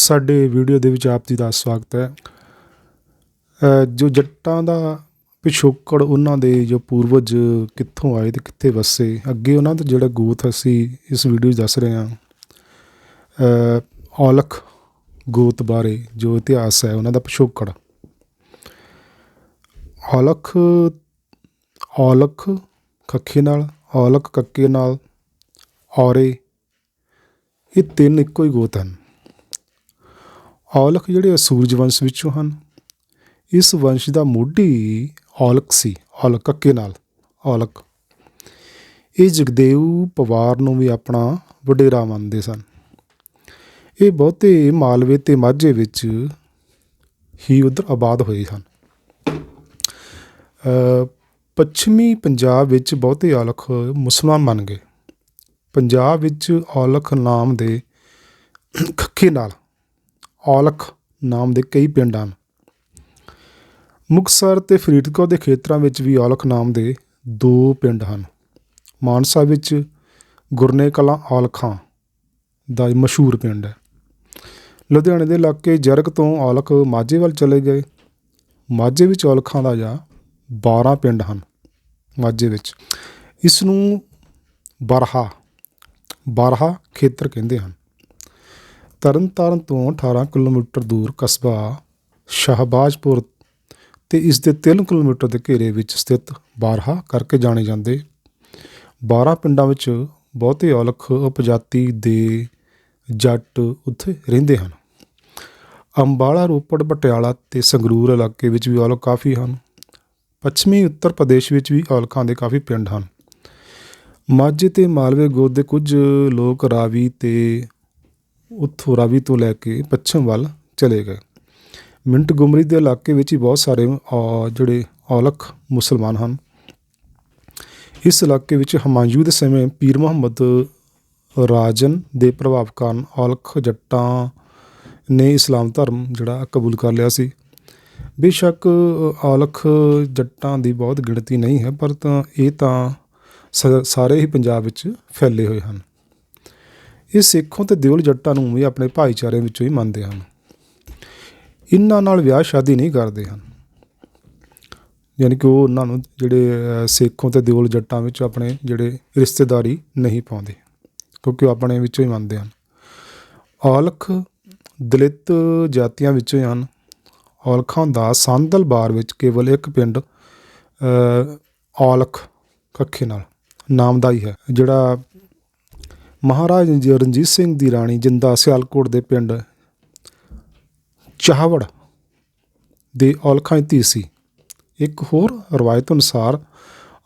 ਸਾਡੇ ਵੀਡੀਓ ਦੇ ਵਿੱਚ ਆਪ ਜੀ ਦਾ ਸਵਾਗਤ ਹੈ। ਜੋ ਜੱਟਾਂ ਦਾ ਪਿਛੋਕੜ, ਉਹਨਾਂ ਦੇ ਜੋ ਪੂਰਵਜ ਕਿੱਥੋਂ ਆਏ ਤੇ ਕਿੱਥੇ ਵਸੇ, ਅੱਗੇ ਉਹਨਾਂ ਦਾ ਜਿਹੜਾ ਗੋਤ ਅਸੀਂ ਇਸ ਵੀਡੀਓ 'ਚ ਦੱਸ ਰਹੇ ਹਾਂ। ਔਲਖ ਗੋਤ ਬਾਰੇ ਜੋ ਇਤਿਹਾਸ ਹੈ, ਉਹਨਾਂ ਦਾ ਪਿਛੋਕੜ। ਔਲਖ ਔਲਖ ਖੱਖੇ ਨਾਲ, ਔਲਖ ਕੱਕੇ ਨਾਲ, ਔਰੇ, ਇਹ ਤਿੰਨ ਇੱਕੋ ਹੀ ਗੋਤ ਹਨ। ਔਲਖ ਜਿਹੜੇ ਸੂਰਜ ਵੰਸ਼ ਵਿੱਚੋਂ ਹਨ। ਇਸ ਵੰਸ਼ ਦਾ ਮੋਢੀ ਔਲਖ ਸੀ, ਔਲਖ ਕੱਕੇ ਨਾਲ, ਔਲਖ। ਇਹ ਜਗਦੇਵ ਪਵਾਰ ਨੂੰ ਵੀ ਆਪਣਾ ਵਡੇਰਾ ਮੰਨਦੇ ਸਨ। ਇਹ ਬਹੁਤੇ ਮਾਲਵੇ ਤੇ ਮਾਝੇ ਵਿੱਚ ਹੀ ਉਧਰ ਆਬਾਦ ਹੋਏ ਹਨ। ਪੱਛਮੀ ਪੰਜਾਬ ਵਿੱਚ ਬਹੁਤੇ ਔਲਖ ਮੁਸਲਮਾਨ ਬਣ ਗਏ। ਪੰਜਾਬ ਵਿੱਚ ਔਲਖ ਨਾਮ ਦੇ ਖੱਖੇ ਨਾਲ ਔਲਖ ਨਾਮ ਦੇ ਕਈ ਪਿੰਡ ਹਨ ਮੁਕਤਸਰ ਤੇ ਫਰੀਦਕੋਟ ਦੇ ਖੇਤਰਾਂ ਵਿੱਚ ਵੀ ਔਲਖ ਨਾਮ ਦੇ ਦੋ ਪਿੰਡ ਹਨ। ਮਾਨਸਾ ਵਿੱਚ ਗੁਰਨੇ ਕਲਾਂ ਔਲਖਾਂ ਦਾ ਮਸ਼ਹੂਰ ਪਿੰਡ ਹੈ। ਲੁਧਿਆਣੇ ਦੇ ਇਲਾਕੇ ਜਰਗ ਤੋਂ ਔਲਖ ਮਾਝੇ ਵੱਲ ਚਲੇ ਗਏ। ਮਾਝੇ ਵਿੱਚ ਔਲਖਾਂ ਦਾ ਜਾਂ 12 ਪਿੰਡ ਹਨ ਮਾਝੇ ਵਿੱਚ। ਇਸ ਨੂੰ ਬਰਹਾ ਬਰਹਾ ਖੇਤਰ ਕਹਿੰਦੇ ਹਨ। ਤਰਨਤਾਰਨ ਤੋਂ 18 ਕਿਲੋਮੀਟਰ ਦੂਰ ਕਸਬਾ ਸ਼ਹਬਾਜ਼ਪੁਰ ਤੇ ਇਸ ਦੇ 3 ਕਿਲੋਮੀਟਰ ਦੇ ਘੇਰੇ ਵਿੱਚ ਸਥਿਤ ਬਾਰਹਾ ਕਰਕੇ ਜਾਣੇ ਜਾਂਦੇ। 12 ਪਿੰਡਾਂ ਵਿੱਚ ਬਹੁਤੇ ਔਲਖ ਉਪਜਾਤੀ ਦੇ ਜੱਟ ਉੱਥੇ ਰਹਿੰਦੇ ਹਨ। ਅੰਬਾਲਾ, ਰੋਪੜ, ਪਟਿਆਲਾ ਤੇ ਸੰਗਰੂਰ ਇਲਾਕੇ ਵਿੱਚ ਵੀ ਔਲਖ ਕਾਫੀ ਹਨ। ਪੱਛਮੀ ਉੱਤਰ ਪ੍ਰਦੇਸ਼ ਵਿੱਚ ਵੀ ਔਲਖਾਂ ਦੇ ਕਾਫੀ ਪਿੰਡ ਹਨ। ਮਾਝੇ ਤੇ ਮਾਲਵੇ ਗੋਦ ਦੇ ਕੁਝ ਲੋਕ ਰਾਵੀ ਤੇ ਉੱਥੋਂ ਰਾਵੀ ਤੋਂ ਲੈ ਕੇ ਪੱਛਮ ਵੱਲ ਚਲੇ ਗਏ। ਮਿੰਟ ਗੁਮਰੀ ਦੇ ਇਲਾਕੇ ਵਿੱਚ ਹੀ ਬਹੁਤ ਸਾਰੇ ਅ, ਜਿਹੜੇ ਔਲਖ ਮੁਸਲਮਾਨ ਹਨ। ਇਸ ਇਲਾਕੇ ਵਿੱਚ ਹਮਾਯੂ ਦੇ ਸਮੇਂ ਪੀਰ ਮੁਹੰਮਦ ਰਾਜਨ ਦੇ ਪ੍ਰਭਾਵ ਕਾਰਨ ਔਲਖ ਜੱਟਾਂ ਨੇ ਇਸਲਾਮ ਧਰਮ ਜਿਹੜਾ ਕਬੂਲ ਕਰ ਲਿਆ ਸੀ। ਬੇਸ਼ੱਕ ਔਲਖ ਜੱਟਾਂ ਦੀ ਬਹੁਤ ਗਿਣਤੀ ਨਹੀਂ ਹੈ ਪਰ ਤਾਂ ਇਹ ਤਾਂ ਸਾਰੇ ਹੀ ਪੰਜਾਬ ਵਿੱਚ ਫੈਲੇ ਹੋਏ ਹਨ। ਇਹ ਸਿੱਖੋਂ ਤੇ ਦਿਓਲ ਜੱਟਾਂ ਨੂੰ ਵੀ ਆਪਣੇ ਭਾਈਚਾਰੇ ਵਿੱਚੋਂ ਹੀ ਮੰਨਦੇ ਹਨ। ਇਹਨਾਂ ਨਾਲ ਵਿਆਹ ਸ਼ਾਦੀ ਨਹੀਂ ਕਰਦੇ ਹਨ। ਯਾਨੀ ਕਿ ਉਹ ਉਹਨਾਂ ਨੂੰ ਜਿਹੜੇ ਸਿੱਖੋਂ ਤੇ ਦਿਓਲ ਜੱਟਾਂ ਵਿੱਚ ਆਪਣੇ ਜਿਹੜੇ ਰਿਸ਼ਤੇਦਾਰੀ ਨਹੀਂ ਪਾਉਂਦੇ, ਕਿਉਂਕਿ ਉਹ ਆਪਣੇ ਵਿੱਚੋਂ ਹੀ ਮੰਨਦੇ ਹਨ। ਔਲਖ ਦਲਿਤ ਜਾਤੀਆਂ ਵਿੱਚੋਂ ਹੀ ਹਨ। ਔਲਖਾਂ ਦਾ ਸੰਦਲ ਬਾਰ ਵਿੱਚ ਕੇਵਲ ਇੱਕ ਪਿੰਡ ਔਲਖ ਕੱਖੇ ਨਾਲ ਨਾਮ ਦਾ ਹੀ ਹੈ, ਜਿਹੜਾ ਮਹਾਰਾਜ ਜੀ ਰਣਜੀਤ ਸਿੰਘ ਦੀ ਰਾਣੀ ਜਿੰਦਾ ਸਿਆਲਕੋਟ ਦੇ ਪਿੰਡ ਚਾਹਵੜ ਦੇ ਔਲਖਾਂ ਧੀ ਸੀ। ਇੱਕ ਹੋਰ ਰਵਾਇਤ ਅਨੁਸਾਰ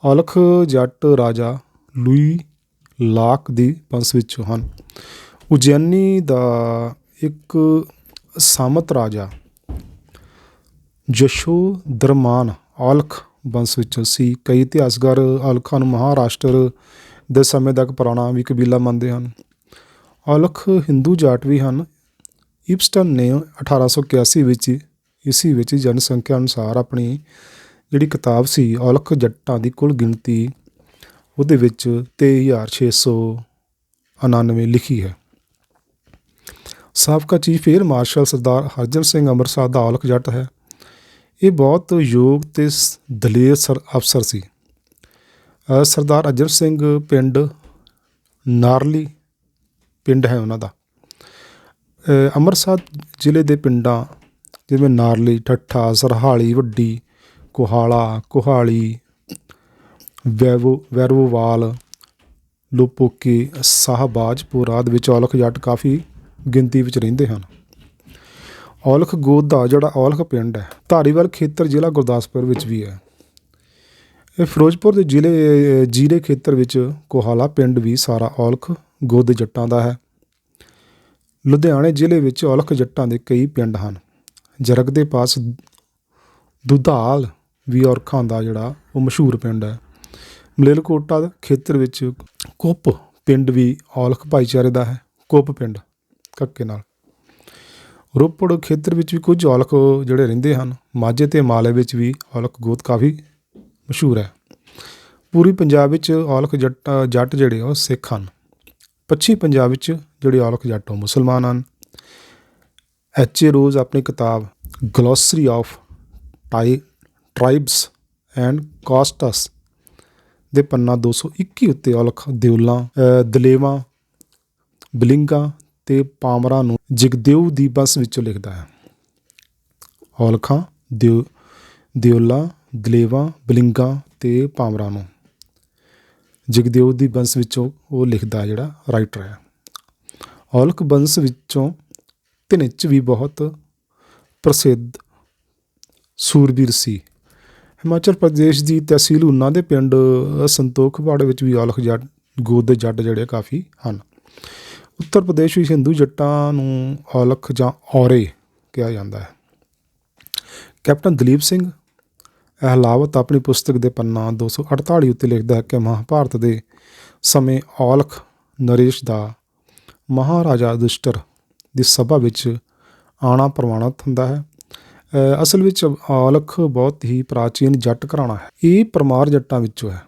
ਔਲਖ ਜੱਟ ਰਾਜਾ ਲੂਈ ਲਾਕ ਦੀ ਵੰਸ਼ ਵਿੱਚੋਂ ਹਨ। ਉਜੈਨੀ ਦਾ ਇੱਕ ਸਾਮਤ ਰਾਜਾ ਜਸ਼ੋ ਦਰਮਾਨ ਔਲਖ ਬੰਸ ਵਿੱਚੋਂ ਸੀ। ਕਈ ਇਤਿਹਾਸਕਾਰ ਔਲਖਾਂ ਨੂੰ ਮਹਾਰਾਸ਼ਟਰ ਦੇ ਸਮੇਂ ਤੱਕ ਪੁਰਾਣਾ ਵੀ ਕਬੀਲਾ ਮੰਨਦੇ ਹਨ। ਔਲਖ ਹਿੰਦੂ ਜਾਟ ਵੀ ਹਨ। ਇਪਸਟਨ ਨੇ 1881 ਵਿੱਚ ਇਸੀ ਵਿੱਚ ਜਨਸੰਖਿਆ ਅਨੁਸਾਰ ਆਪਣੀ ਜਿਹੜੀ ਕਿਤਾਬ ਸੀ ਔਲਖ ਜੱਟਾਂ ਦੀ ਕੁੱਲ ਗਿਣਤੀ, ਉਹਦੇ ਵਿੱਚ 23699 ਲਿਖੀ ਹੈ। ਸਾਬਕਾ ਚੀਫ ਏਅਰ ਮਾਰਸ਼ਲ ਸਰਦਾਰ ਹਰਜਨ ਸਿੰਘ ਅੰਮ੍ਰਿਤਸਰ ਦਾ ਔਲਖ ਜੱਟ ਹੈ। ਇਹ ਬਹੁਤ ਯੋਗ ਤੇ ਸ- ਦਲੇਰ ਸਰ, ਅਫਸਰ ਸੀ। ਸਰਦਾਰ ਅਜਰ ਸਿੰਘ ਪਿੰਡ ਨਾਰਲੀ ਪਿੰਡ ਹੈ ਉਹਨਾਂ ਦਾ। ਅੰਮ੍ਰਿਤਸਰ ਜ਼ਿਲ੍ਹੇ ਦੇ ਪਿੰਡਾਂ ਜਿਵੇਂ ਨਾਰਲੀ, ਠੱਠਾ, ਸਰਹਾਲੀ, ਵੱਡੀ, ਕੋਹਾਲਾ, ਕੋਹਾਲੀ, ਵੈਵੋ ਵੈਰੋਵਾਲ ਲੋਪੋਕੇ, ਸਾਹਬਾਜਪੁਰ ਆਦਿ ਵਿੱਚ ਔਲਖ ਜੱਟ ਕਾਫੀ ਗਿਣਤੀ ਵਿੱਚ ਰਹਿੰਦੇ ਹਨ। ਔਲਖ ਗੋਤ ਦਾ ਜਿਹੜਾ ਔਲਖ ਪਿੰਡ ਹੈ, ਧਾਰੀਵਾਲ ਖੇਤਰ ਜ਼ਿਲ੍ਹਾ ਗੁਰਦਾਸਪੁਰ ਵਿੱਚ ਵੀ ਹੈ। ਫਿਰੋਜ਼ਪੁਰ ਦੇ ਜ਼ਿਲ੍ਹੇ ਜ਼ਿਲ੍ਹੇ ਖੇਤਰ ਵਿੱਚ ਕੋਹਾਲਾ ਪਿੰਡ ਵੀ ਸਾਰਾ ਔਲਖ ਗੋਦ ਜੱਟਾਂ ਦਾ ਹੈ। ਲੁਧਿਆਣੇ ਜ਼ਿਲ੍ਹੇ ਵਿੱਚ ਔਲਖ ਜੱਟਾਂ ਦੇ ਕਈ ਪਿੰਡ ਹਨ। ਜਰਗ ਦੇ ਪਾਸ ਦੁਧਾਲ ਵੀ ਔਰਖਾਂ ਦਾ ਜਿਹੜਾ ਉਹ ਮਸ਼ਹੂਰ ਪਿੰਡ ਹੈ। ਮਲੇਲਕੋਟਾ ਖੇਤਰ ਵਿੱਚ ਕੁੱਪ ਪਿੰਡ ਵੀ ਔਲਖ ਭਾਈਚਾਰੇ ਦਾ ਹੈ। ਕੁੱਪ ਪਿੰਡ, ਕੱਕੇ ਨਾਲ। ਰੋਪੜ ਖੇਤਰ ਵਿੱਚ ਵੀ ਕੁਝ ਔਲਖ ਜਿਹੜੇ ਰਹਿੰਦੇ ਹਨ। ਮਾਝੇ ਤੇ ਮਾਲੇ ਵਿੱਚ ਵੀ ਔਲਖ ਗੋਤ ਕਾਫੀ ਮਸ਼ਹੂਰ ਹੈ। ਪੂਰੀ ਪੰਜਾਬ ਵਿੱਚ ਔਲਖ ਜੱਟ ਜੱਟ ਜਿਹੜੇ ਉਹ ਸਿੱਖ ਹਨ। ਪੱਛਮੀ ਪੰਜਾਬ ਵਿੱਚ ਜਿਹੜੇ ਔਲਖ ਜੱਟ ਉਹ ਮੁਸਲਮਾਨ ਹਨ। ਐਚ ਏ ਰੋਜ਼ ਆਪਣੀ ਕਿਤਾਬ glossary of the tribes and castes ਦੇ ਪੰਨਾ 221 ਉੱਤੇ ਔਲਖ ਦਿਉਲਾਂ ਅ, ਦਲੇਵਾਂ ਬਲਿੰਗਾ ਤੇ ਪਾਮਰਾਂ ਨੂੰ ਜਗਦੇਵ ਦੀ ਬੰਸ ਵਿੱਚੋਂ ਲਿਖਦਾ ਹੈ। ਔਲਖਾਂ ਦਿਉ ਦਿਉਲਾ ਦਲੇਵਾਂ ਬਲਿੰਗਾ ਅਤੇ ਪਾਮਰਾਂ ਨੂੰ। ਜਗਦੇਵ ਦੀ ਬੰਸ ਵਿੱਚੋਂ ਉਹ ਲਿਖਦਾ ਜਿਹੜਾ ਰਾਈਟਰ ਹੈ। ਔਲਖ ਬੰਸ ਵਿੱਚੋਂ ਧਨਿਚ ਵੀ ਬਹੁਤ ਪ੍ਰਸਿੱਧ ਸੂਰਬੀਰ ਸੀ। ਹਿਮਾਚਲ ਪ੍ਰਦੇਸ਼ ਦੀ ਤਹਿਸੀਲ ਉਨਾ ਦੇ ਪਿੰਡ ਸੰਤੋਖਵਾੜ ਵਿੱਚ ਵੀ ਔਲਖ ਜੱਟ, ਗੋਦ ਦੇ ਜੱਟ ਜਿਹੜੇ ਕਾਫੀ ਹਨ। ਉੱਤਰ ਪ੍ਰਦੇਸ਼ ਵਿੱਚ ਹਿੰਦੂ ਜੱਟਾਂ ਨੂੰ ਔਲਖ ਜਾਂ ਔਰੇ ਕਿਹਾ ਜਾਂਦਾ ਹੈ। ਕੈਪਟਨ ਦਲੀਪ ਸਿੰਘ ਅਹਿਲਾਵਤ ਆਪਣੀ ਪੁਸਤਕ ਦੇ ਪੰਨਾ 248 ਉੱਤੇ ਲਿਖਦਾ ਹੈ ਕਿ ਮਹਾਭਾਰਤ ਦੇ ਸਮੇਂ ਔਲਖ ਨਰੇਸ਼ ਦਾ ਮਹਾਰਾਜਾ ਯੁਧਿਸ਼ਠਰ ਦੀ ਸਭਾ ਵਿੱਚ ਆਣਾ ਪ੍ਰਮਾਣਿਤ ਹੁੰਦਾ ਹੈ। ਅਸਲ ਵਿੱਚ ਔਲਖ ਬਹੁਤ ਹੀ ਪ੍ਰਾਚੀਨ ਜੱਟ ਘਰਾਣਾ ਹੈ। ਇਹ ਪਰਮਾਰ ਜੱਟਾਂ ਵਿੱਚੋਂ ਹੈ।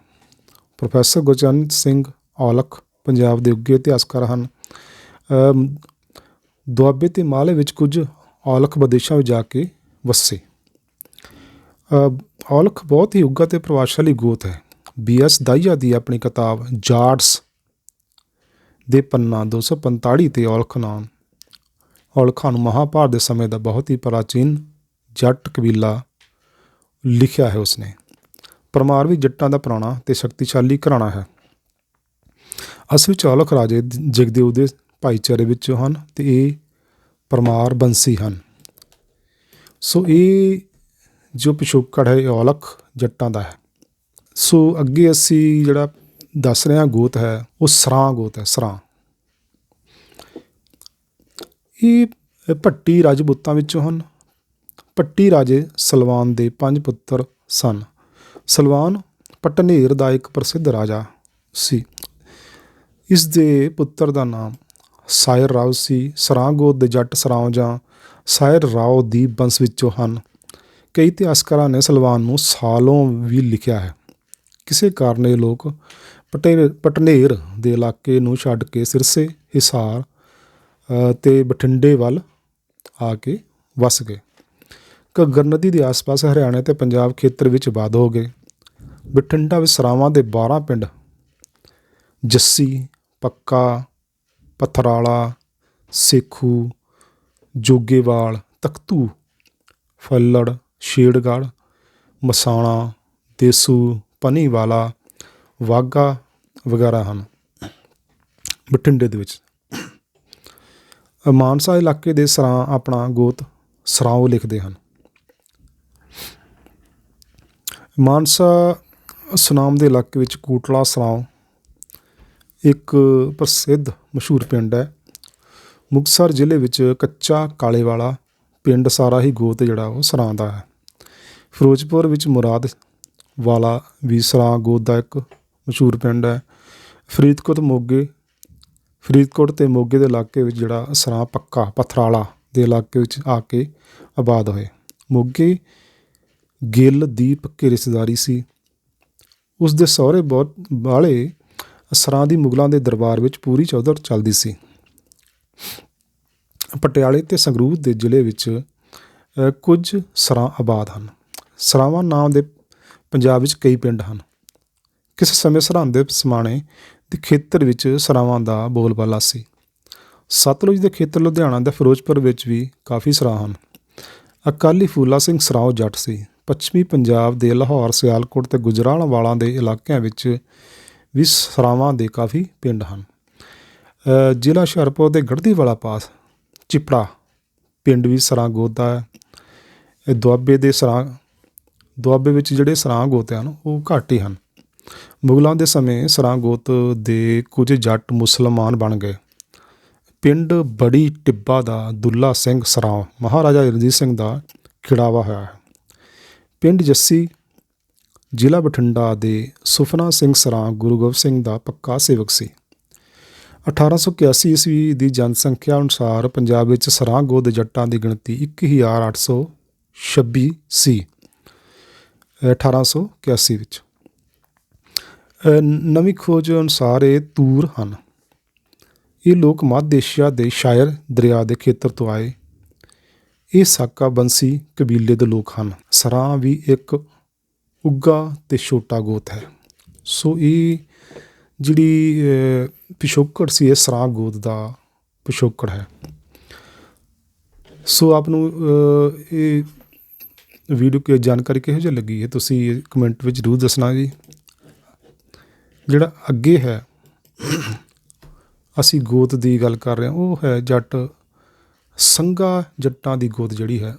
ਪ੍ਰੋਫੈਸਰ ਗੁਰਚਰਨ ਸਿੰਘ ਔਲਖ ਪੰਜਾਬ ਦੇ ਉੱਗੇ ਇਤਿਹਾਸਕਾਰ ਹਨ। ਦੁਆਬੇ ਤੇ ਮਾਲੇ ਵਿੱਚ ਕੁਝ ਔਲਖ ਵਿਦੇਸ਼ਾਂ ਵਿੱਚ ਜਾ ਕੇ ਵਸੇ। ਔਲਖ ਬਹੁਤ ਹੀ ਉੱਗਾ ਤੇ ਪ੍ਰਭਾਵਸ਼ਾਲੀ ਗੋਤ ਹੈ। ਬੀ ਐਸ ਦਾਈਆ ਦੀ ਆਪਣੀ ਕਿਤਾਬ ਜਾਰਡਸ ਦੇ ਪੰਨਾ 245 ਤੇ ਔਲਖ ਨਾਮ ਔਲਖਾਂ ਨੂੰ ਮਹਾਭਾਰਤ ਦੇ ਸਮੇਂ ਦਾ ਬਹੁਤ ਹੀ ਪ੍ਰਾਚੀਨ ਜੱਟ ਕਬੀਲਾ ਲਿਖਿਆ ਹੈ ਉਸਨੇ। ਪਰਮਾਰ ਵੀ ਜੱਟਾਂ ਦਾ ਪੁਰਾਣਾ ਤੇ ਸ਼ਕਤੀਸ਼ਾਲੀ ਘਰਾਣਾ ਹੈ। ਅਸਲ ਵਿੱਚ ਔਲਖ ਰਾਜੇ ਜਗਦੇਵ ਦੇ ਭਾਈਚਾਰੇ ਵਿੱਚੋਂ ਹਨ ਤੇ ਇਹ ਪਰਮਾਰ ਬੰਸੀ ਹਨ। ਸੋ ਇਹ ਜੋ ਪਿਛੋਕੜ ਹੈ, ਇਹ ਔਲਖ ਜੱਟਾਂ ਦਾ ਹੈ। ਸੋ ਅੱਗੇ ਅਸੀਂ ਜਿਹੜਾ ਦੱਸ ਰਹੇ ਹਾਂ ਗੋਤ ਹੈ, ਉਹ ਸਰਾਂ ਗੋਤ ਹੈ, ਸਰਾਂ। ਇਹ ਭੱਟੀ ਰਾਜਪੂਤਾਂ ਵਿੱਚੋਂ ਹਨ। ਭੱਟੀ ਰਾਜੇ ਸਲਵਾਨ ਦੇ ਪੰਜ ਪੁੱਤਰ ਸਨ। ਸਲਵਾਨ ਪਟਨੇਰ ਦਾ ਇੱਕ ਪ੍ਰਸਿੱਧ ਰਾਜਾ ਸੀ। ਇਸ ਦੇ ਪੁੱਤਰ ਦਾ ਨਾਮ ਸਾਇਰ ਰਾਓ ਸੀ। ਸਰਾਂ ਗੋਤ ਦੇ ਜੱਟ ਸਰਾਓ ਜਾਂ ਸਾਇਰ ਰਾਓ ਦੀ ਬੰਸ ਵਿੱਚੋਂ ਹਨ। ਕਈ ਇਤਿਹਾਸਕਾਰਾਂ ਨੇ ਸਲਵਾਨ ਨੂੰ ਸਾਲੋਂ ਵੀ ਲਿਖਿਆ ਹੈ। ਕਿਸੇ ਕਾਰਨ ਇਹ ਲੋਕ ਪਟੇਰ ਪਟਨੇਰ ਦੇ ਇਲਾਕੇ ਨੂੰ ਛੱਡ ਕੇ ਸਿਰਸੇ ਹਿਸਾਰ ਅ, ਤੇ ਬਠਿੰਡੇ ਵੱਲ ਆ ਕੇ ਵਸ ਗਏ। ਘੱਗਰ ਨਦੀ ਦੇ ਆਸ-ਪਾਸ ਹਰਿਆਣਾ ਤੇ ਪੰਜਾਬ ਖੇਤਰ ਵਿੱਚ ਆਬਾਦ ਹੋ ਗਏ। ਬਠਿੰਡਾ ਵਿਸਰਾਵਾਂ ਦੇ 12 ਪਿੰਡ ਜੱਸੀ ਪੱਕਾ ਪਥਰਾਲਾ ਸੇਖੂ ਜੋਗੇਵਾਲ ਤਖਤੂ ਫੱਲੜ ਛੇੜਗੜ, ਮਸਾਣਾ, ਦੇਸੂ, ਪਨੀਵਾਲਾ, ਵਾਗਾ ਵਗੈਰਾ ਹਨ। ਬਠਿੰਡੇ ਦੇ ਵਿੱਚ। ਮਾਨਸਾ ਇਲਾਕੇ ਦੇ ਸਰਾਂ ਆਪਣਾ ਗੋਤ ਸਰਾਓ ਲਿਖਦੇ ਹਨ। ਮਾਨਸਾ ਸੁਨਾਮ ਦੇ ਇਲਾਕੇ ਵਿੱਚ ਕੋਟਲਾ ਸਰਾਓ ਇੱਕ ਪ੍ਰਸਿੱਧ ਮਸ਼ਹੂਰ ਪਿੰਡ ਹੈ। ਮੁਕਤਸਰ ਜ਼ਿਲ੍ਹੇ ਵਿੱਚ ਕੱਚਾ ਕਾਲੇਵਾਲਾ ਪਿੰਡ ਸਾਰਾ ਹੀ ਗੋਤ ਜਿਹੜਾ ਉਹ ਸਰਾਂ ਦਾ ਹੈ। ਫਿਰੋਜ਼ਪੁਰ ਵਿੱਚ ਮੁਰਾਦ ਵਾਲਾ ਵੀ ਸਰਾਂ ਗੋਤ ਦਾ ਇੱਕ ਮਸ਼ਹੂਰ ਪਿੰਡ ਹੈ। ਫਰੀਦਕੋਟ ਮੋਗੇ, ਫਰੀਦਕੋਟ ਤੇ ਮੋਗੇ ਦੇ ਇਲਾਕੇ ਵਿੱਚ ਜਿਹੜਾ ਸਰਾਂ ਪੱਕਾ, ਪਥਰਾਲਾ ਦੇ ਇਲਾਕੇ ਵਿੱਚ ਆ ਕੇ ਆਬਾਦ ਹੋਏ। ਮੋਗੇ ਗਿੱਲ ਦੀ ਪੱਕੀ ਰਿਸ਼ਤੇਦਾਰੀ ਸੀ। ਉਸ ਦੇ ਸਹੁਰੇ ਬਹੁਤ ਵਾਲੇ ਸਰਾਂ ਦੀ ਮੁਗਲਾਂ ਦੇ ਦਰਬਾਰ ਵਿੱਚ ਪੂਰੀ ਚੌਧਰ ਚੱਲਦੀ ਸੀ। ਪਟਿਆਲੇ ਤੇ ਸੰਗਰੂਰ ਦੇ ਜ਼ਿਲ੍ਹੇ ਵਿੱਚ ਕੁਝ ਸਰਾਂ ਆਬਾਦ ਹਨ। ਸਰਾਵਾਂ ਨਾਮ ਦੇ ਪੰਜਾਬ ਵਿੱਚ ਕਈ ਪਿੰਡ ਹਨ। ਕਿਸੇ ਸਮੇਂ ਸਰਹੰਦ ਦੇ ਸਮਾਣੇ ਦੇ ਖੇਤਰ ਵਿੱਚ ਸਰਾਵਾਂ ਦਾ ਬੋਲਬਾਲਾ ਸੀ? ਸਤਲੁਜ ਦੇ ਖੇਤਰ ਲੁਧਿਆਣਾ ਦੇ ਫਿਰੋਜ਼ਪੁਰ ਵਿੱਚ ਵੀ ਕਾਫੀ ਸਰਾਂ ਹਨ। ਅਕਾਲੀ ਫੂਲਾ ਸਿੰਘ ਸਰਾਓ ਜੱਟ ਸੀ। ਪੱਛਮੀ ਪੰਜਾਬ ਦੇ ਲਾਹੌਰ, ਸਿਆਲਕੋਟ ਤੇ ਗੁਜਰਾਂਵਾਲਾ ਦੇ ਇਲਾਕਿਆਂ ਵਿੱਚ ਵੀ ਸਰਾਵਾਂ ਦੇ ਕਾਫੀ ਪਿੰਡ ਹਨ। ਜ਼ਿਲ੍ਹਾ ਹੁਸ਼ਿਆਰਪੁਰ ਦੇ ਗੜ੍ਹਦੀਵਾਲਾ ਪਾਸ ਚਿਪੜਾ ਪਿੰਡ ਵੀ ਸਰਾਂ ਗੋਤ ਦਾ ਹੈ। ਇਹ ਦੁਆਬੇ ਦੇ ਸਰਾਂ, ਦੁਆਬੇ ਵਿੱਚ ਜਿਹੜੇ ਸਰਾਂ ਗੋਤ ਹਨ, ਉਹ ਘੱਟ ਹੀ ਹਨ। ਮੁਗਲਾਂ ਦੇ ਸਮੇਂ ਸਰਾਂ ਗੋਤ ਦੇ ਕੁਝ ਜੱਟ ਮੁਸਲਮਾਨ ਬਣ ਗਏ। ਪਿੰਡ ਬੜੀ ਟਿੱਬਾ ਦਾ ਦੁੱਲਾ ਸਿੰਘ ਸਰਾਂ, ਮਹਾਰਾਜਾ ਰਣਜੀਤ ਸਿੰਘ ਦਾ ਖਿੜਾਵਾ ਹੋਇਆ ਹੈ। ਪਿੰਡ ਜੱਸੀ, ਜ਼ਿਲ੍ਹਾ ਬਠਿੰਡਾ ਦੇ ਸੁਫਨਾ ਸਿੰਘ ਸਰਾਂ ਗੁਰੂ ਗੋਬਿੰਦ ਸਿੰਘ ਦਾ ਪੱਕਾ ਸੇਵਕ ਸੀ। 1881 ਈਸਵੀ ਦੀ ਜਨਸੰਖਿਆ ਅਨੁਸਾਰ ਪੰਜਾਬ ਵਿੱਚ ਸਰਾਂ ਗੋਦ ਜੱਟਾਂ ਦੀ ਗਿਣਤੀ 1826 ਸੀ ਅ, 1881 ਵਿੱਚ। ਨਵੀਂ ਖੋਜ ਅਨੁਸਾਰ ਇਹ ਤੂਰ ਹਨ। ਇਹ ਲੋਕ ਮੱਧ ਏਸ਼ੀਆ ਦੇ ਸ਼ਾਇਰ ਦਰਿਆ ਦੇ ਖੇਤਰ ਤੋਂ ਆਏ। ਇਹ ਸਾਕਾ ਬੰਸੀ ਕਬੀਲੇ ਦੇ ਲੋਕ ਹਨ। ਸਰਾਂ ਵੀ ਇੱਕ ਉੱਗਾ ਤੇ ਛੋਟਾ ਗੋਤ ਹੈ। ਸੋ ਇਹ ਜਿਹੜੀ ਪਿਛੋਕੜ ਸੀ, ਇਹ ਸਰਾਂ ਗੋਦ ਦਾ ਪਿਛੋਕੜ ਹੈ। ਸੋ ਆਪ ਨੂੰ ਇਹ ਵੀਡੀਓ ਕੀ ਜਾਣਕਾਰੀ ਕਿਹੋ ਜਿਹੀ ਲੱਗੀ ਹੈ? ਤੁਸੀਂ ਕਮੈਂਟ ਵਿੱਚ ਜ਼ਰੂਰ ਦੱਸਣਾ ਜੀ। ਜਿਹੜਾ ਅੱਗੇ ਹੈ, ਅਸੀਂ ਗੋਤ ਦੀ ਗੱਲ ਕਰ ਰਹੇ ਹਾਂ, ਉਹ ਹੈ ਜੱਟ, ਸੰਘਾ ਜੱਟਾਂ ਦੀ ਗੋਤ ਜਿਹੜੀ ਹੈ,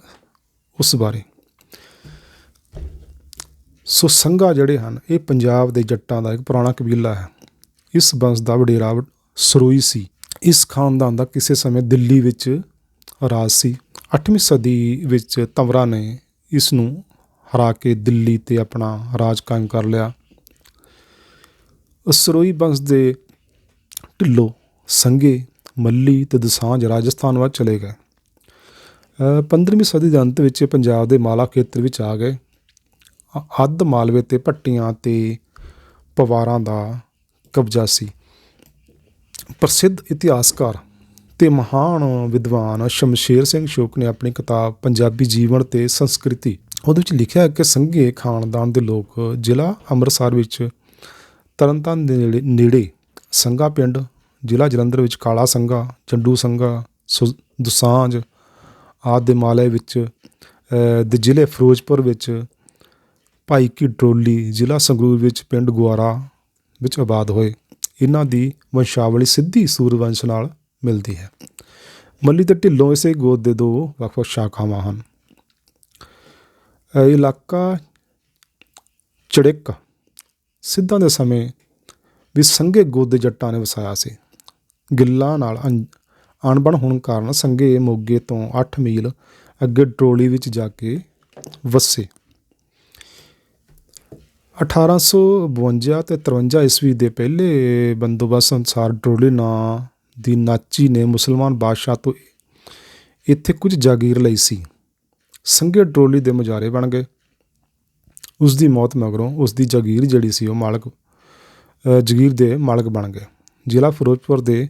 ਉਸ ਬਾਰੇ। ਸੋ ਸੰਘਾ ਜਿਹੜੇ ਹਨ, ਇਹ ਪੰਜਾਬ ਦੇ ਜੱਟਾਂ ਦਾ ਇੱਕ ਪੁਰਾਣਾ ਕਬੀਲਾ ਹੈ। ਇਸ ਬੰਸ ਦਾ ਵਡੇਰਾ ਸਰੋਈ ਸੀ। ਇਸ ਖਾਨਦਾਨ ਦਾ ਕਿਸੇ ਸਮੇਂ ਦਿੱਲੀ ਵਿੱਚ ਰਾਜ ਸੀ। 8ਵੀਂ ਸਦੀ ਵਿੱਚ ਤਵਰਾ ਨੇ ਇਸ ਨੂੰ ਹਰਾ ਕੇ ਦਿੱਲੀ ਤੇ ਆਪਣਾ ਰਾਜ ਕਾਇਮ ਕਰ ਲਿਆ। ਸਰੋਈ ਬੰਸ ਦੇ ਢਿੱਲੋਂ ਸੰਘੇ ਮੱਲੀ ਤੇ ਦਸਾਂਝ ਰਾਜਸਥਾਨ ਵੱਲ ਚਲੇ ਗਏ। ਅ, 15ਵੀਂ ਸਦੀ ਦੇ ਅੰਤ ਵਿੱਚ ਇਹ ਪੰਜਾਬ ਦੇ ਮਾਲਾ ਖੇਤਰ ਵਿੱਚ ਆ ਗਏ। ਅੱਧ ਮਾਲਵੇ ਤੇ ਭੱਟੀਆਂ ਤੇ ਪਵਾਰਾਂ ਦਾ ਕਬਜ਼ਾ ਸੀ। ਪ੍ਰਸਿੱਧ ਇਤਿਹਾਸਕਾਰ ਤੇ ਮਹਾਨ ਵਿਦਵਾਨ ਸ਼ਮਸ਼ੇਰ ਸਿੰਘ ਸ਼ੋਕ ਨੇ ਆਪਣੀ ਕਿਤਾਬ ਪੰਜਾਬੀ ਜੀਵਨ ਤੇ ਸੰਸਕ੍ਰਿਤੀ, ਉਹਦੇ ਵਿੱਚ ਲਿਖਿਆ ਕਿ ਸੰਘੇ ਖਾਨਦਾਨ ਦੇ ਲੋਕ ਜ਼ਿਲ੍ਹਾ ਅੰਮ੍ਰਿਤਸਰ ਵਿੱਚ ਤਰਨਤਾਰਨ ਦੇ ਨੇੜੇ ਨੇੜੇ ਸੰਘਾ ਪਿੰਡ, ਜ਼ਿਲ੍ਹਾ ਜਲੰਧਰ ਵਿੱਚ ਕਾਲਾ ਸੰਘਾ, ਚੰਡੂ ਸੰਘਾ, ਸੁ- ਦੁਸਾਂਝ ਆਦਿ ਦੇ ਮਾਲੇ ਵਿੱਚ ਦੇ ਜ਼ਿਲ੍ਹੇ ਫਿਰੋਜ਼ਪੁਰ ਵਿੱਚ ਭਾਈ ਕੀ ਡਰੋਲੀ, ਜ਼ਿਲ੍ਹਾ ਸੰਗਰੂਰ ਵਿੱਚ ਪਿੰਡ ਗੁਆਰਾ ਵਿੱਚ ਆਬਾਦ ਹੋਏ, ਇਹਨਾਂ ਦੀ ਵੰਸ਼ਾਵਲੀ ਸਿੱਧੀ ਸੂਰਵੰਸ਼ ਨਾਲ ਮਿਲਦੀ ਹੈ। ਮੱਲੀ ਤੇ ਢਿੱਲੋਂ ਇਸੇ ਗੋਦ ਦੇ ਦੋ ਵੱਖ-ਵੱਖ ਸ਼ਾਖਾਵਾਂ ਹਨ। ਇਲਾਕਾ ਚੜਿੱਕ ਸਿੱਧਾਂ ਦੇ ਸਮੇਂ ਵੀ ਸੰਘੇ ਗੋਦ ਦੇ ਜੱਟਾਂ ਨੇ ਵਸਾਇਆ ਸੀ। ਗਿੱਲਾਂ ਨਾਲ ਅਣ- ਅਣਬਣ ਹੋਣ ਕਾਰਨ ਸੰਘੇ ਮੋਗੇ ਤੋਂ 8 ਮੀਲ ਅੱਗੇ ਟਰੋਲੀ ਵਿੱਚ ਜਾ ਕੇ ਵਸੇ। 1852 ਤੇ 53 ਈਸਵੀ ਦੇ ਪਹਿਲੇ ਬੰਦੋਬਸਤ ਅਨੁਸਾਰ ਟਰੋਲੀ ਨਾਂ ਦੀ ਨਾਚੀ ਨੇ ਮੁਸਲਮਾਨ ਬਾਦਸ਼ਾਹ ਤੋਂ ਇੱਥੇ ਕੁਝ ਜਾਗੀਰ ਲਈ ਸੀ। ਸੰਘੇ ਡਰੋਲੀ ਦੇ ਮੁਜਾਰੇ ਬਣ ਗਏ। ਉਸ ਦੀ ਮੌਤ ਮਗਰੋਂ ਉਸ ਦੀ ਜਾਗੀਰ ਜਿਹੜੀ ਸੀ ਉਹ ਮਾਲਕ ਅ, ਜਗੀਰ ਦੇ ਮਾਲਕ ਬਣ ਗਏ। ਜ਼ਿਲ੍ਹਾ ਫਿਰੋਜ਼ਪੁਰ ਦੇ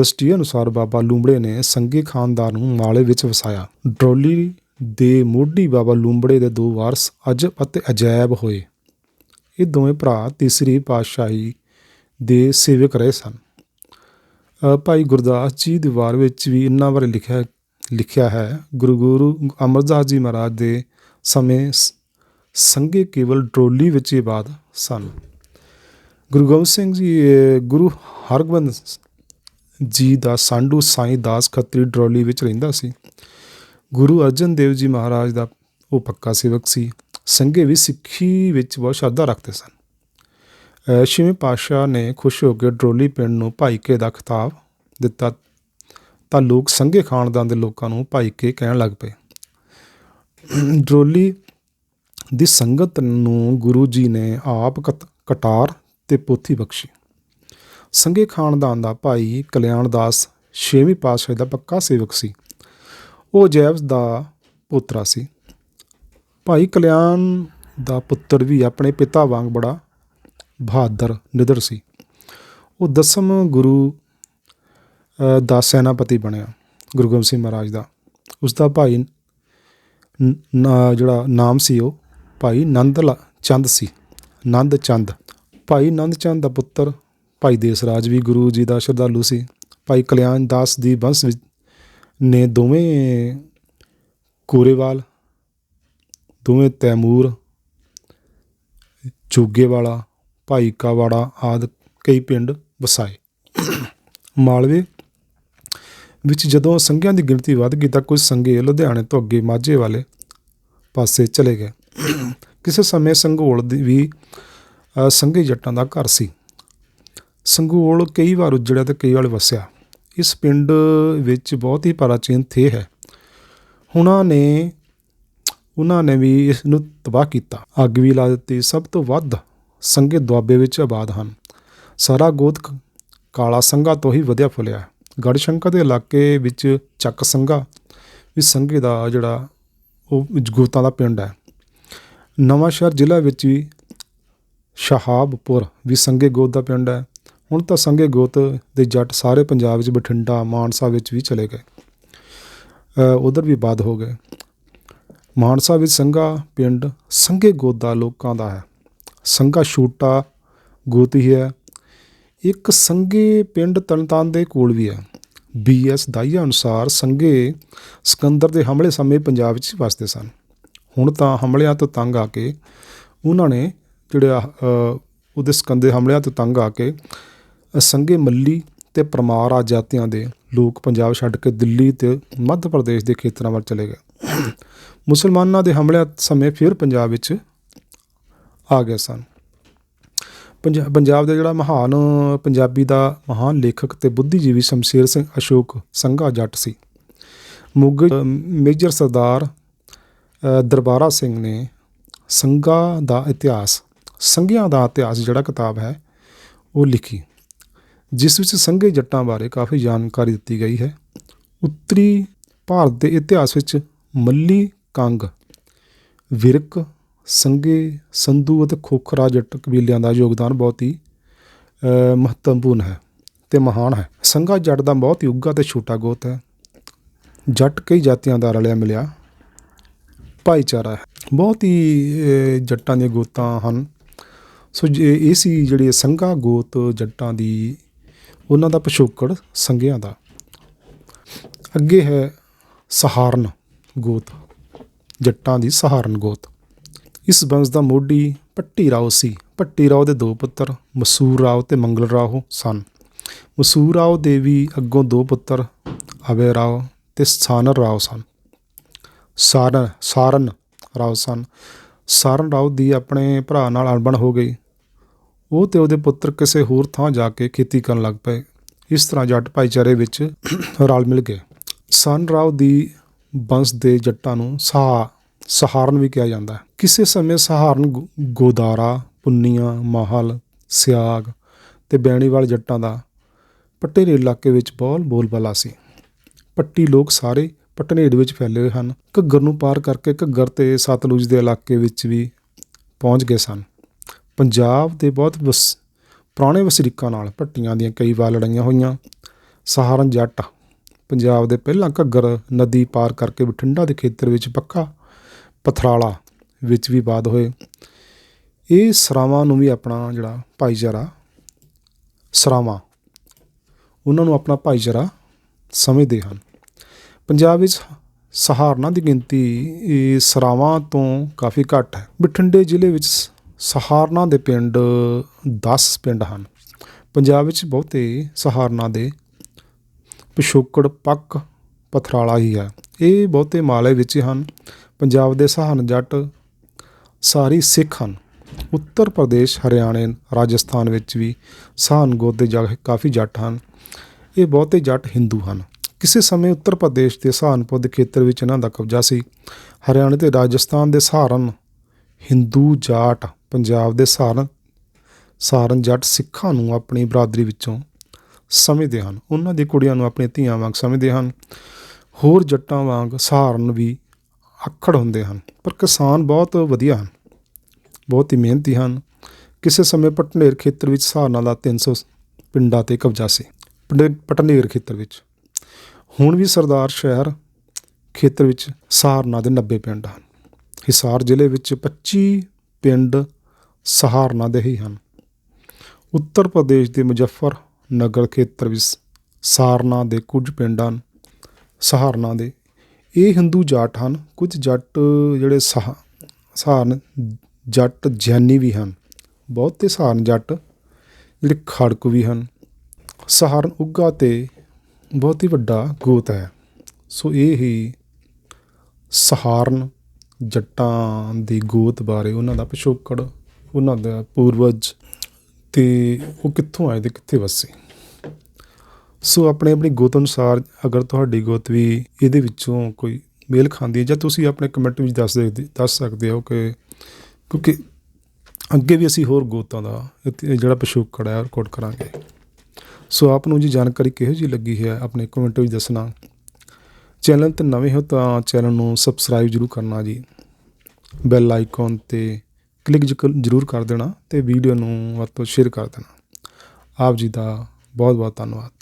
ਗਸਟੀ ਅਨੁਸਾਰ ਬਾਬਾ ਲੂੰਬੜੇ ਨੇ ਸੰਘੇ ਖਾਨਦਾਨ ਨੂੰ ਮਾਲੇ ਵਿੱਚ ਵਸਾਇਆ। ਡਰੋਲੀ ਦੇ ਮੋਢੀ ਬਾਬਾ ਲੂੰਬੜੇ ਦੇ ਦੋ ਵਾਰਸ ਅਜਬ ਅਤੇ ਅਜੈਬ ਹੋਏ। ਇਹ ਦੋਵੇਂ ਭਰਾ ਤੀਸਰੀ ਪਾਤਸ਼ਾਹੀ ਦੇ ਸੇਵਕ ਰਹੇ ਸਨ। ਭਾਈ ਗੁਰਦਾਸ ਜੀ ਦੀ ਵਾਰ ਵਿੱਚ ਵੀ ਇਹਨਾਂ ਬਾਰੇ ਲਿਖਿਆ ਲਿਖਿਆ ਹੈ। ਗੁਰੂ ਗੁਰੂ ਅਮਰਦਾਸ ਜੀ ਮਹਾਰਾਜ ਦੇ ਸਮੇਂ ਸ- ਸੰਘੇ ਕੇਵਲ ਟਰੋਲੀ ਵਿੱਚ ਹੀ ਬਾਦ ਸਨ। ਗੁਰੂ ਗੋਬਿੰਦ ਸਿੰਘ ਜੀ ਗੁਰੂ ਹਰਗੋਬਿੰਦ ਜੀ ਦਾ ਸਾਂਢੂ ਸਾਈਂ ਦਾਸ ਖੱਤਰੀ ਟਰੋਲੀ ਵਿੱਚ ਰਹਿੰਦਾ ਸੀ। ਗੁਰੂ ਅਰਜਨ ਦੇਵ ਜੀ ਮਹਾਰਾਜ ਦਾ ਉਹ ਪੱਕਾ ਸੇਵਕ ਸੀ। ਸੰਘੇ ਵੀ ਸਿੱਖੀ ਵਿੱਚ ਬਹੁਤ ਸ਼ਰਧਾ ਰੱਖਦੇ ਸਨ। ਛੇਵੇਂ ਪਾਤਸ਼ਾਹ ਨੇ ਖੁਸ਼ ਹੋ ਕੇ ਡਰੋਲੀ ਪਿੰਡ ਨੂੰ ਭਾਈਕੇ ਦਾ ਖਿਤਾਬ ਦਿੱਤਾ ਤਾਂ ਲੋਕ ਸੰਘੇ ਖਾਨਦਾਨ ਦੇ ਲੋਕਾਂ ਨੂੰ ਭਾਈਕੇ ਕਹਿਣ ਲੱਗ ਪਏ। ਡਰੋਲੀ ਦੀ ਸੰਗਤ ਨੂੰ ਗੁਰੂ ਜੀ ਨੇ ਆਪ ਕਤ- ਕਟਾਰ ਤੇ ਪੋਥੀ ਬਖਸ਼ੀ। ਸੰਘੇ ਖਾਨਦਾਨ ਦਾ ਭਾਈ ਕਲਿਆਣ ਦਾਸ ਛੇਵੀਂ ਪਾਤਸ਼ਾਹ ਦਾ ਪੱਕਾ ਸੇਵਕ ਸੀ। ਉਹ ਜੈਵ ਦਾ ਪੋਤਰਾ ਸੀ। ਭਾਈ ਕਲਿਆਣ ਦਾ ਪੁੱਤਰ ਵੀ ਆਪਣੇ ਪਿਤਾ ਵਾਂਗ ਬੜਾ ਬਹਾਦਰ, ਨਿਡਰ ਸੀ। ਉਹ ਦਸਮ ਗੁਰੂ ਦਾ ਸੈਨਾਪਤੀ ਬਣਿਆ, ਗੁਰੂ ਗੋਬਿੰਦ ਸਿੰਘ ਮਹਾਰਾਜ ਦਾ। ਉਸ ਦਾ ਭਾਈ ਜਿਹੜਾ ਨਾਮ ਸੀ ਉਹ ਭਾਈ ਨੰਦ ਲ- ਚੰਦ ਸੀ। ਨੰਦ ਚੰਦ। ਭਾਈ ਨੰਦ ਚੰਦ ਦਾ ਪੁੱਤਰ ਭਾਈ ਦੇਸਰਾਜ ਵੀ ਗੁਰੂ ਜੀ ਦਾ ਸ਼ਰਧਾਲੂ ਸੀ। ਭਾਈ ਕਲਿਆਣ ਦਾਸ ਦੀ ਬੰਸ ਵਿੱਚ ਨੇ ਦੋਵੇਂ ਕੋਰੇਵਾਲ ਦੋਵੇਂ ਤੈਮੂਰ, ਜੋਗੇਵਾਲਾ ਭਾਈ ਕਾਵਾੜਾ ਆਦਿ ਕਈ ਪਿੰਡ ਵਸਾਏ। ਮਾਲਵੇ ਵਿੱਚ ਜਦੋਂ ਸੰਘਿਆਂ ਦੀ ਗਿਣਤੀ ਵੱਧ ਗਈ ਤਾਂ ਕੁਝ ਸੰਘੇ ਲੁਧਿਆਣੇ ਤੋਂ ਅੱਗੇ ਮਾਝੇ ਵਾਲੇ ਪਾਸੇ ਚਲੇ ਗਏ। ਕਿਸੇ ਸਮੇਂ ਸੰਘੋਲ ਦੀ ਵੀ ਸੰਘੇ ਜੱਟਾਂ ਦਾ ਘਰ ਸੀ। ਸੰਘੋਲ ਕਈ ਵਾਰ ਉੱਜੜਿਆ ਤੇ ਕਈ ਵਾਰ ਵਸਿਆ। ਇਸ ਪਿੰਡ ਵਿੱਚ ਬਹੁਤ ਹੀ ਪ੍ਰਾਚੀਨ ਥੇ ਹੈ। ਉਹਨਾਂ ਨੇ ਉਹਨਾਂ ਨੇ ਵੀ ਇਸ ਨੂੰ ਤਬਾਹ ਕੀਤਾ। ਅੱਗ ਵੀ ਲਾ ਦਿੱਤੀ। ਸਭ ਤੋਂ ਵੱਧ ਸੰਘੇ ਦੁਆਬੇ ਵਿੱਚ ਆਬਾਦ ਹਨ। ਸਾਰਾ ਗੋਤ ਕਾਲਾ ਸੰਘਾ ਤੋਂ ਹੀ ਵਧਿਆ ਫੁੱਲਿਆ ਗੜਸ਼ੰਕਰ ਦੇ ਇਲਾਕੇ ਵਿੱਚ ਚੱਕ ਸੰਘਾ ਵੀ ਸੰਘੇ ਦਾ ਜਿਹੜਾ ਉਹ ਗੋਤਾਂ ਦਾ ਪਿੰਡ ਹੈ। ਨਵਾਂ ਸ਼ਹਿਰ ਜ਼ਿਲ੍ਹਾ ਵਿੱਚ ਵੀ ਸ਼ਹਾਬਪੁਰ ਵੀ ਸੰਘੇ ਗੋਤ ਦਾ ਪਿੰਡ ਹੈ। ਹੁਣ ਤਾਂ ਸੰਘੇ ਗੋਤ ਦੇ ਜੱਟ ਸਾਰੇ ਪੰਜਾਬ ਵਿੱਚ ਬਠਿੰਡਾ, ਮਾਨਸਾ ਵਿੱਚ ਵੀ ਚਲੇ ਗਏ। ਉਧਰ ਵੀ ਬਾਦ ਹੋ ਗਏ। ਮਾਨਸਾ ਵਿੱਚ ਸੰਘਾ ਪਿੰਡ ਸੰਘੇ ਗੋਦਾ ਲੋਕਾਂ ਦਾ ਹੈ। ਸੰਘਾ ਛੋਟਾ ਗੋਤੀ ਹੈ। ਇੱਕ ਸੰਘੇ ਪਿੰਡ ਤਰਨਤਾਰਨ ਦੇ ਕੋਲ ਵੀ ਹੈ। ਬੀਐਸ ਦਾਈਆ ਅਨੁਸਾਰ ਸੰਘੇ ਸਿਕੰਦਰ ਦੇ ਹਮਲੇ ਸਮੇਂ ਪੰਜਾਬ ਵਿੱਚ ਵਸਦੇ ਸਨ। ਹੁਣ ਤਾਂ ਹਮਲਿਆਂ ਤੋਂ ਤੰਗ ਆ ਕੇ ਉਹਨਾਂ ਨੇ ਜਿਹੜੇ ਆਹ, ਉਹਦੇ ਸਿਕੰਦਰ ਦੇ ਹਮਲਿਆਂ ਤੋਂ ਤੰਗ ਆ ਕੇ ਸੰਘੇ ਮੱਲੀ ਤੇ ਪਰਮਾਰ ਆਜ਼ਾਤੀਆਂ ਦੇ ਲੋਕ ਪੰਜਾਬ ਛੱਡ ਕੇ ਦਿੱਲੀ ਤੇ ਮੱਧ ਪ੍ਰਦੇਸ਼ ਦੇ ਖੇਤਰਾਂ ਵੱਲ ਚਲੇ ਗਏ। ਮੁਸਲਮਾਨਾਂ ਦੇ ਹਮਲਿਆਂ ਸਮੇਂ ਫਿਰ ਪੰਜਾਬ ਵਿੱਚ ਆ ਗਏ ਸਨ। ਪੰਜਾਬ ਦਾ ਜਿਹੜਾ ਮਹਾਨ ਪੰਜਾਬੀ ਦਾ ਮਹਾਨ ਲੇਖਕ ਤੇ ਬੁੱਧੀਜੀਵੀ ਸ਼ਮਸ਼ੇਰ ਸਿੰਘ ਅਸ਼ੋਕ ਸੰਘਾ ਜੱਟ ਸੀ। ਮੁੱਗ ਮੇਜਰ ਸਰਦਾਰ ਦਰਬਾਰਾ ਸਿੰਘ ਨੇ ਸੰਘਾ ਦਾ ਇਤਿਹਾਸ, ਸੰਘਿਆਂ ਦਾ ਇਤਿਹਾਸ ਜਿਹੜਾ ਕਿਤਾਬ ਹੈ, ਉਹ ਲਿਖੀ। ਜਿਸ ਵਿੱਚ ਸੰਘੇ ਜੱਟਾਂ ਬਾਰੇ ਕਾਫੀ ਜਾਣਕਾਰੀ ਦਿੱਤੀ ਗਈ ਹੈ। ਉੱਤਰੀ ਭਾਰਤ ਦੇ ਇਤਿਹਾਸ ਵਿੱਚ ਮੱਲੀ ਕੰਗ, ਵਿਰਕ ਸੰਘੇ ਸੰਧੂ ਅਤੇ ਖੋਖਰਾ ਜੱਟ ਕਬੀਲਿਆਂ ਦਾ ਯੋਗਦਾਨ ਬਹੁਤ ਹੀ ਮਹੱਤਵਪੂਰਨ ਹੈ ਤੇ ਮਹਾਨ ਹੈ। ਸੰਘਾ ਜੱਟ ਦਾ ਬਹੁਤ ਹੀ ਉੱਘਾ ਤੇ ਛੋਟਾ ਗੋਤ ਹੈ। ਜੱਟ ਕਈ ਜਾਤੀਆਂ ਦਾ ਰਲਿਆ ਮਿਲਿਆ ਭਾਈਚਾਰਾ ਹੈ। ਬਹੁਤ ਹੀ ਜੱਟਾਂ ਦੀਆਂ ਗੋਤਾਂ ਹਨ। ਸੋ ਜੇ ਇਹ ਸੀ ਜਿਹੜੇ ਸੰਘਾ ਗੋਤ ਜੱਟਾਂ ਦੀ, ਉਹਨਾਂ ਦਾ ਪਿਛੋਕੜ ਸੰਘਿਆਂ ਦਾ। ਅੱਗੇ ਹੈ ਸਹਾਰਨ ਗੋਤ। ਜੱਟਾਂ ਦੀ ਸਹਾਰਨ ਗੋਤ। ਇਸ ਵੰਸ਼ ਦਾ ਮੋਢੀ ਪੱਟੀ ਰਾਓ ਸੀ। ਪੱਟੀ ਰਾਓ ਦੇ ਦੋ ਪੁੱਤਰ ਮਸੂਰ ਰਾਓ ਤੇ ਮੰਗਲ ਰਾਓ ਸਨ। ਮਸੂਰ ਰਾਓ ਦੇ ਵੀ ਅੱਗੋਂ ਦੋ ਪੁੱਤਰ ਅਵੇ ਰਾਓ ਤੇ ਸਾਨਰ ਰਾਓ ਸਨ। ਸਾਰਨ ਸਾਰਨ ਰਾਓ ਸਨ। ਸਾਰਨ ਰਾਓ ਦੀ ਆਪਣੇ ਭਰਾ ਨਾਲ ਅਣਬਣ ਹੋ ਗਈ। ਉਹ ਤੇ ਉਹਦੇ ਪੁੱਤਰ ਕਿਸੇ ਹੋਰ ਥਾਂ ਜਾ ਕੇ ਖੇਤੀ ਕਰਨ ਲੱਗ ਪਏ। ਇਸ ਤਰ੍ਹਾਂ ਜੱਟ ਭਾਈਚਾਰੇ ਵਿੱਚ ਰਲ ਮਿਲ ਗਏ। ਸਨ ਰਾਓ ਦੀ ਵੰਸ਼ ਦੇ ਜੱਟਾਂ ਨੂੰ ਸਹਾ, ਸਹਾਰਨ ਵੀ ਕਿਹਾ ਜਾਂਦਾ ਹੈ। ਕਿਸੇ ਸਮੇਂ ਸਹਾਰਨ ਗੋ- ਗੋਦਾਰਾ, ਪੁੰਨੀਆਂ, ਮਾਹਲ, ਸਿਆਗ ਤੇ ਬੈਣੀਵਾਲ ਜੱਟਾਂ ਦਾ ਪਟੇਰੇ ਇਲਾਕੇ ਵਿੱਚ ਬਹੁਤ ਬੋਲਬਾਲਾ ਸੀ। ਪੱਟੀ ਲੋਕ ਸਾਰੇ ਪਟਨੇੜ ਵਿੱਚ ਫੈਲੇ ਹੋਏ ਹਨ। ਘੱਗਰ ਨੂੰ ਪਾਰ ਕਰਕੇ ਘੱਗਰ ਤੇ ਸਤਲੁਜ ਦੇ ਇਲਾਕੇ ਵਿੱਚ ਵੀ ਪਹੁੰਚ ਗਏ ਸਨ। ਪੰਜਾਬ ਦੇ ਬਹੁਤ ਵਸ, ਪੁਰਾਣੇ ਵਸਨੀਕਾਂ ਨਾਲ ਭੱਟੀਆਂ ਦੀਆਂ ਕਈ ਵਾਰ ਲੜਾਈਆਂ ਹੋਈਆਂ। ਸਹਾਰਨ ਜੱਟ ਪੰਜਾਬ ਦੇ ਪਹਿਲਾਂ ਘੱਗਰ ਨਦੀ ਪਾਰ ਕਰਕੇ ਬਠਿੰਡਾ ਦੇ ਖੇਤਰ ਵਿੱਚ ਪੱਕਾ ਪਥਰਾਲਾ ਵਿੱਚ ਵੀ ਬਾਦ ਹੋਏ। ਇਹ ਸਰਾਵਾਂ ਨੂੰ ਵੀ ਆਪਣਾ ਜਿਹੜਾ ਭਾਈਚਾਰਾ, ਸਰਾਵਾਂ, ਉਹਨਾਂ ਨੂੰ ਆਪਣਾ ਭਾਈਚਾਰਾ ਸਮਝਦੇ ਹਨ। ਪੰਜਾਬ ਵਿੱਚ ਸਹਾਰਨਾ ਦੀ ਗਿਣਤੀ ਇਹ ਸਰਾਵਾਂ ਤੋਂ ਕਾਫੀ ਘੱਟ ਹੈ। ਬਠਿੰਡੇ ਜ਼ਿਲ੍ਹੇ ਵਿੱਚ ਸਹਾਰਨਾ ਦੇ ਪਿੰਡ 10 ਪਿੰਡ ਹਨ। ਪੰਜਾਬ ਵਿੱਚ ਬਹੁਤੇ ਸਹਾਰਨਾ ਦੇ ਪਿਛੋਕੜ ਪੱਕ ਪਥਰਾਲਾ ਹੀ ਹੈ। ਇਹ ਬਹੁਤੇ ਮਾਲੇ ਵਿੱਚ ਹਨ। ਪੰਜਾਬ ਦੇ ਸਹਾਰਨ ਜੱਟ ਸਾਰੀ ਸਿੱਖ ਹਨ। ਉੱਤਰ ਪ੍ਰਦੇਸ਼, ਹਰਿਆਣੇ, ਰਾਜਸਥਾਨ ਵਿੱਚ ਵੀ ਸਹਾਰਨ ਗੋਤ ਦੇ ਜਾ ਕਾਫੀ ਜੱਟ ਹਨ। ਇਹ ਬਹੁਤੇ ਜੱਟ ਹਿੰਦੂ ਹਨ। ਕਿਸੇ ਸਮੇਂ ਉੱਤਰ ਪ੍ਰਦੇਸ਼ ਦੇ ਸਹਾਰਨਪੁਰ ਦੇ ਖੇਤਰ ਵਿੱਚ ਇਹਨਾਂ ਦਾ ਕਬਜ਼ਾ ਸੀ। ਹਰਿਆਣਾ ਤੇ ਰਾਜਸਥਾਨ ਦੇ ਸਹਾਰਨ ਹਿੰਦੂ ਜਾਟ, ਪੰਜਾਬ ਦੇ ਸਹਾਰਨ ਸਹਾਰਨ ਜੱਟ ਸਿੱਖਾਂ ਨੂੰ ਆਪਣੀ ਬਰਾਦਰੀ ਵਿੱਚੋਂ ਸਮਝਦੇ ਹਨ। ਉਹਨਾਂ ਦੀ ਕੁੜੀਆਂ ਨੂੰ ਆਪਣੀਆਂ ਧੀਆਂ ਵਾਂਗ ਸਮਝਦੇ ਹਨ। ਹੋਰ ਜੱਟਾਂ ਵਾਂਗ ਸਹਾਰਨ ਵੀ ਆਖੜ ਹੁੰਦੇ ਹਨ। ਪਰ ਕਿਸਾਨ ਬਹੁਤ ਵਧੀਆ ਹਨ। ਬਹੁਤ ਹੀ ਮਿਹਨਤੀ ਹਨ। ਕਿਸੇ ਸਮੇਂ ਪਟਨੇਰ ਖੇਤਰ ਵਿੱਚ ਸਹਾਰਨਾ ਦਾ 300 ਪਿੰਡਾਂ ਤੇ ਕਬਜ਼ਾ ਸੀ। ਪਟਨੇ- ਪਟਨੇਰ ਖੇਤਰ ਵਿੱਚ। ਹੁਣ ਵੀ ਸਰਦਾਰ ਸ਼ਹਿਰ ਖੇਤਰ ਵਿੱਚ ਸਹਾਰਨਾ ਦੇ 90 ਪਿੰਡ ਹਨ। ਹਿਸਾਰ ਜ਼ਿਲ੍ਹੇ ਵਿੱਚ 25 ਪਿੰਡ ਸਹਾਰਨਾ ਦੇ ਹੀ ਹਨ। ਉੱਤਰ ਪ੍ਰਦੇਸ਼ ਦੇ ਮੁਜ਼ੱਫਰ ਨਗਰ ਖੇਤਰ ਵਿੱਚ ਸਹਾਰਨਾਂ ਦੇ ਕੁਝ ਪਿੰਡ ਹਨ। ਸਹਾਰਨਾਂ ਦੇ। ਇਹ ਹਿੰਦੂ ਜਾਟ ਹਨ। ਕੁਝ ਜੱਟ ਜਿਹੜੇ ਸਹਾ, ਸਹਾਰਨ ਜੱਟ ਜੈਨੀ ਵੀ ਹਨ। ਬਹੁਤੇ ਸਹਾਰਨ ਜੱਟ ਜਿਹੜੇ ਖੜਕ ਵੀ ਹਨ। ਸਹਾਰਨ ਉੱਗਾ ਤੇ ਬਹੁਤ ਹੀ ਵੱਡਾ ਗੋਤ ਹੈ। ਸੋ ਇਹ ਹੀ ਸਹਾਰਨ ਜੱਟਾਂ ਦੀ ਗੋਤ ਬਾਰੇ ਉਹਨਾਂ ਦਾ ਪਿਛੋਕੜ, ਉਹਨਾਂ ਦਾ ਪੂਰਵਜ ਤੇ ਉਹ ਕਿੱਥੋਂ ਆਏ ਤੇ ਕਿੱਥੇ ਵਸੇ? ਸੋ ਆਪਣੇ ਆਪਣੀ ਗੋਤ ਅਨੁਸਾਰ ਅਗਰ ਤੁਹਾਡੀ ਗੋਤ ਵੀ ਇਹਦੇ ਵਿੱਚੋਂ ਕੋਈ ਮੇਲ ਖਾਂਦੀ ਹੈ ਜਾਂ ਤੁਸੀਂ ਆਪਣੇ ਕਮੈਂਟ ਵਿੱਚ ਦੱਸ ਸਕਦੇ ਦੱਸ ਸਕਦੇ ਹੋ ਕਿ ਕਿਉਂਕਿ ਅੱਗੇ ਵੀ ਅਸੀਂ ਹੋਰ ਗੋਤਾਂ ਦਾ ਇਤ- ਜਿਹੜਾ ਪਿਛੋਕੜ ਹੈ ਰਿਕਾਰਡ ਕਰਾਂਗੇ। ਸੋ ਆਪ ਨੂੰ ਜੀ ਜਾਣਕਾਰੀ ਕਿਹੋ ਜੀ ਲੱਗੀ ਹੈ ਆਪਣੇ ਕਮੈਂਟ ਵਿੱਚ ਦੱਸਣਾ। ਚੈਨਲ ਤੇ ਨਵੇਂ ਹੋ ਤਾਂ ਚੈਨਲ ਨੂੰ ਸਬਸਕ੍ਰਾਈਬ ਜਰੂਰ ਕਰਨਾ ਜੀ। ਬੈਲ ਆਈਕਨ ਤੇ ਕਲਿੱਕ ਜਰੂਰ ਕਰ ਦੇਣਾ ਅਤੇ ਵੀਡੀਓ ਨੂੰ ਵੱਧ ਤੋਂ ਸ਼ੇਅਰ ਕਰ ਦੇਣਾ। ਆਪ ਜੀ ਦਾ ਬਹੁਤ ਬਹੁਤ ਧੰਨਵਾਦ।